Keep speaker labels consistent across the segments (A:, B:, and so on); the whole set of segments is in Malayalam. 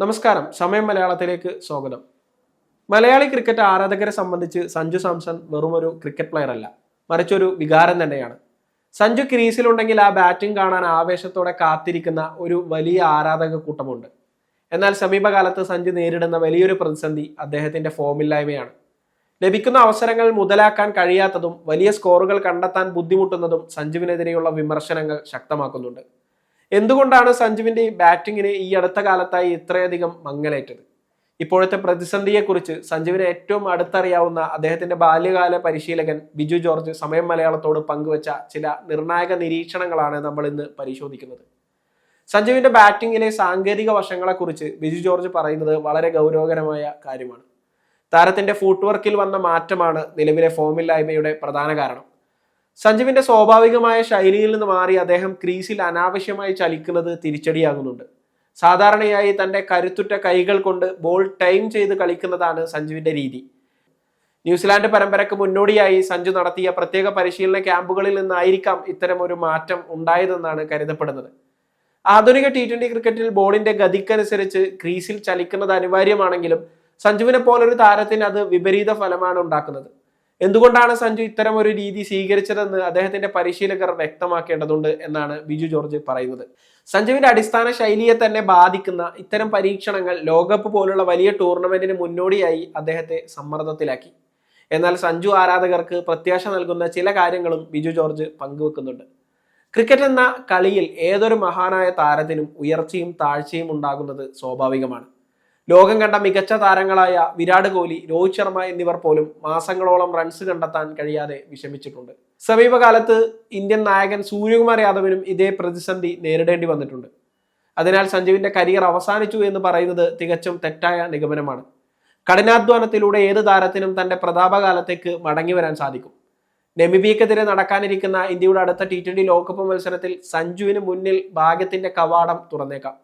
A: നമസ്കാരം. സമയം മലയാളത്തിലേക്ക് സ്വാഗതം. മലയാളി ക്രിക്കറ്റ് ആരാധകരെ സംബന്ധിച്ച് സഞ്ജു സാംസൺ വെറുമൊരു ക്രിക്കറ്റ് പ്ലെയർ അല്ല. മറിച്ചൊരു വികാരം തന്നെയാണ്. സഞ്ജു ക്രീസിലുണ്ടെങ്കിൽ ആ ബാറ്റിംഗ് കാണാൻ ആവേശത്തോടെ കാത്തിരിക്കുന്ന ഒരു വലിയ ആരാധക കൂട്ടമുണ്ട്. എന്നാൽ സമീപകാലത്ത് സഞ്ജു നേരിടുന്ന വലിയൊരു പ്രതിസന്ധി അദ്ദേഹത്തിന്റെ ഫോമില്ലായ്മയാണ്. ലഭിക്കുന്ന അവസരങ്ങൾ മുതലാക്കാൻ കഴിയാത്തതും വലിയ സ്കോറുകൾ കണ്ടെത്താൻ ബുദ്ധിമുട്ടുന്നതും സഞ്ജുവിനെതിരെയുള്ള വിമർശനങ്ങൾ ശക്തമാക്കുന്നുണ്ട്. എന്തുകൊണ്ടാണ് സഞ്ജുവിന്റെ ബാറ്റിങ്ങിന് ഈ അടുത്ത കാലത്തായി ഇത്രയധികം മങ്ങലേറ്റത്? ഇപ്പോഴത്തെ പ്രതിസന്ധിയെക്കുറിച്ച് സഞ്ജുവിനെ ഏറ്റവും അടുത്തറിയാവുന്ന അദ്ദേഹത്തിന്റെ ബാല്യകാല പരിശീലകൻ ബിജു ജോർജ് സമയം മലയാളത്തോട് പങ്കുവച്ച ചില നിർണായക നിരീക്ഷണങ്ങളാണ് നമ്മൾ ഇന്ന് പരിശോധിക്കുന്നത്. സഞ്ജുവിന്റെ ബാറ്റിങ്ങിലെ സാങ്കേതിക വശങ്ങളെക്കുറിച്ച് ബിജു ജോർജ് പറയുന്നത് വളരെ ഗൗരവകരമായ കാര്യമാണ്. താരത്തിന്റെ ഫുട്വർക്കിൽ വന്ന മാറ്റമാണ് നിലവിലെ ഫോമില്ലായ്മയുടെ പ്രധാന കാരണം. സഞ്ജുവിന്റെ സ്വാഭാവികമായ ശൈലിയിൽ നിന്ന് മാറി അദ്ദേഹം ക്രീസിൽ അനാവശ്യമായി ചലിക്കുന്നത് തിരിച്ചടിയാകുന്നുണ്ട്. സാധാരണയായി തന്റെ കരുത്തുറ്റ കൈകൾ കൊണ്ട് ബോൾ ടൈം ചെയ്ത് കളിക്കുന്നതാണ് സഞ്ജുവിന്റെ രീതി. ന്യൂസിലാൻഡ് പരമ്പരക്ക് മുന്നോടിയായി സഞ്ജു നടത്തിയ പ്രത്യേക പരിശീലന ക്യാമ്പുകളിൽ നിന്നായിരിക്കാം ഇത്തരം ഒരു മാറ്റം ഉണ്ടായതെന്നാണ് കരുതപ്പെടുന്നത്. ആധുനിക ടി ട്വന്റി ക്രിക്കറ്റിൽ ബോളിന്റെ ഗതിക്കനുസരിച്ച് ക്രീസിൽ ചലിക്കുന്നത് അനിവാര്യമാണെങ്കിലും സഞ്ജുവിനെ പോലൊരു താരത്തിന് അത് വിപരീത ഫലമാണ് ഉണ്ടാക്കുന്നത്. എന്തുകൊണ്ടാണ് സഞ്ജു ഇത്തരം ഒരു രീതി സ്വീകരിച്ചതെന്ന് അദ്ദേഹത്തിന്റെ പരിശീലകർ വ്യക്തമാക്കേണ്ടതുണ്ട് എന്നാണ് ബിജു ജോർജ് പറയുന്നത്. സഞ്ജുവിന്റെ അടിസ്ഥാന ശൈലിയെ തന്നെ ബാധിക്കുന്ന ഇത്തരം പരീക്ഷണങ്ങൾ ലോകകപ്പ് പോലുള്ള വലിയ ടൂർണമെന്റിന് മുന്നോടിയായി അദ്ദേഹത്തെ സമ്മർദ്ദത്തിലാക്കി. എന്നാൽ സഞ്ജു ആരാധകർക്ക് പ്രത്യാശ നൽകുന്ന ചില കാര്യങ്ങളും ബിജു ജോർജ് പങ്കുവെക്കുന്നുണ്ട്. ക്രിക്കറ്റ് എന്ന കളിയിൽ ഏതൊരു മഹാനായ താരത്തിനും ഉയർച്ചയും താഴ്ചയും ഉണ്ടാകുന്നത് സ്വാഭാവികമാണ്. ലോകം കണ്ട മികച്ച താരങ്ങളായ വിരാട് കോഹ്ലി രോഹിത് ശർമ്മ എന്നിവർ പോലും മാസങ്ങളോളം റൺസ് കണ്ടെത്താൻ കഴിയാതെ വിഷമിച്ചിട്ടുണ്ട്. സമീപകാലത്ത് ഇന്ത്യൻ നായകൻ സൂര്യകുമാർ യാദവിനും ഇതേ പ്രതിസന്ധി നേരിടേണ്ടി വന്നിട്ടുണ്ട്. അതിനാൽ സഞ്ജുവിന്റെ കരിയർ അവസാനിച്ചു എന്ന് പറയുന്നത് തികച്ചും തെറ്റായ നിഗമനമാണ്. കഠിനാധ്വാനത്തിലൂടെ ഏത് താരത്തിനും തന്റെ പ്രതാപകാലത്തേക്ക് മടങ്ങി വരാൻ സാധിക്കും. നെമിബിയക്കെതിരെ നടക്കാനിരിക്കുന്ന ഇന്ത്യയുടെ അടുത്ത ടി ട്വന്റി ലോകകപ്പ് മത്സരത്തിൽ സഞ്ജുവിന് മുന്നിൽ ഭാഗ്യത്തിന്റെ കവാടം തുറന്നേക്കാം.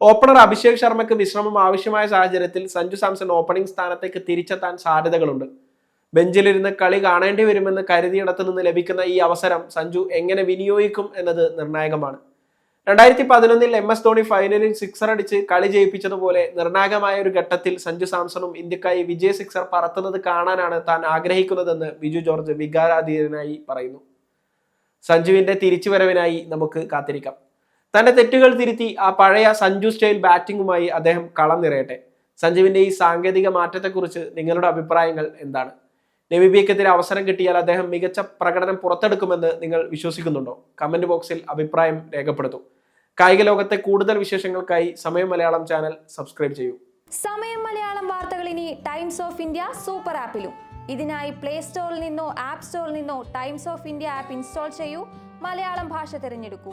A: ഓപ്പണർ അഭിഷേക് ശർമ്മയ്ക്ക് വിശ്രമം ആവശ്യമായ സാഹചര്യത്തിൽ സഞ്ജു സാംസൺ ഓപ്പണിംഗ് സ്ഥാനത്തേക്ക് തിരിച്ചെത്താൻ സാധ്യതകളുണ്ട്. ബെഞ്ചിലിരുന്ന് കളി കാണേണ്ടി വരുമെന്ന് കരുതിയിടത്തു നിന്ന് ലഭിക്കുന്ന ഈ അവസരം സഞ്ജു എങ്ങനെ വിനിയോഗിക്കും എന്നത് നിർണായകമാണ്. രണ്ടായിരത്തി പതിനൊന്നിൽ എം എസ് ധോണി ഫൈനലിൽ സിക്സർ അടിച്ച് കളി ജയിപ്പിച്ചതുപോലെ നിർണായകമായ ഒരു ഘട്ടത്തിൽ സഞ്ജു സാംസണും ഇന്ത്യക്കായി വിജയ് സിക്സർ പറത്തുന്നത് കാണാനാണ് താൻ ആഗ്രഹിക്കുന്നതെന്ന് ബിജു ജോർജ് വികാരാധീനനായി പറയുന്നു. സഞ്ജുവിന്റെ തിരിച്ചുവരവിനായി നമുക്ക് കാത്തിരിക്കാം. തന്റെ തെറ്റുകൾ തിരുത്തി ആ പഴയ സഞ്ജു സ്റ്റൈൽ ബാറ്റിംഗുമായി അദ്ദേഹം കളം നിറയട്ടെ. സഞ്ജുവിന്റെ ഈ സാങ്കേതിക മാറ്റത്തെക്കുറിച്ച് നിങ്ങളുടെ അഭിപ്രായങ്ങൾ എന്താണ്? നബിബിയക്കെതിരെ അവസരം കിട്ടിയാൽ അദ്ദേഹം മികച്ച പ്രകടനം പുറത്തെടുക്കുമെന്ന് നിങ്ങൾ വിശ്വസിക്കുന്നുണ്ടോ? കമന്റ് ബോക്സിൽ അഭിപ്രായം രേഖപ്പെടുത്തൂ. കായിക ലോകത്തെ കൂടുതൽ വിശേഷങ്ങൾക്കായി സമയം മലയാളം ചാനൽ സബ്സ്ക്രൈബ് ചെയ്യൂ.
B: സമയം മലയാളം വാർത്തകൾ ഇനി ടൈംസ് ഓഫ് ഇന്ത്യ സൂപ്പർ ആപ്പിലും. ഇതിനായി പ്ലേ സ്റ്റോറിൽ നിന്നോ ആപ്പ് സ്റ്റോറിൽ നിന്നോ Times of India app install ചെയ്യൂ. മലയാളം ഭാഷ തിരഞ്ഞെടുക്കൂ.